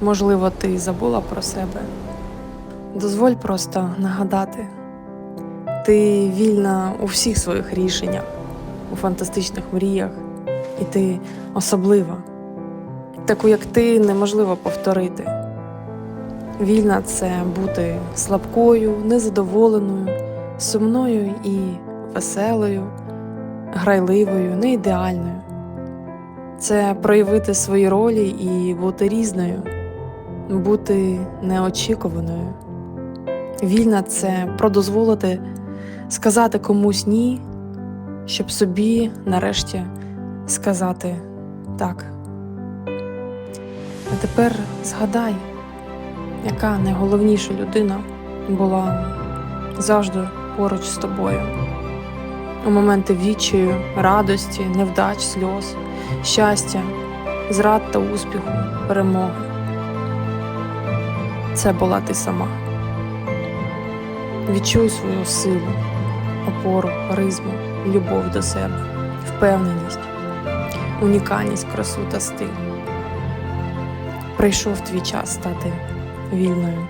Можливо, ти забула про себе. Дозволь просто нагадати. Ти вільна у всіх своїх рішеннях, у фантастичних мріях, і ти особлива. Таку, як ти, неможливо повторити. Вільна це бути слабкою, незадоволеною, сумною і веселою, грайливою, не ідеальною. Це проявити свої ролі і бути різною, бути неочікуваною. Вільна це продозволити сказати комусь ні, щоб собі нарешті сказати так. А тепер згадай, яка найголовніша людина була завжди поруч з тобою. У моменти відчаю, радості, невдач, сльоз, щастя, зрад та успіху, перемоги. Це була ти сама. Відчуй свою силу, опору, харизму, любов до себе, впевненість, унікальність, красу та стиль. Прийшов твій час стати вільною.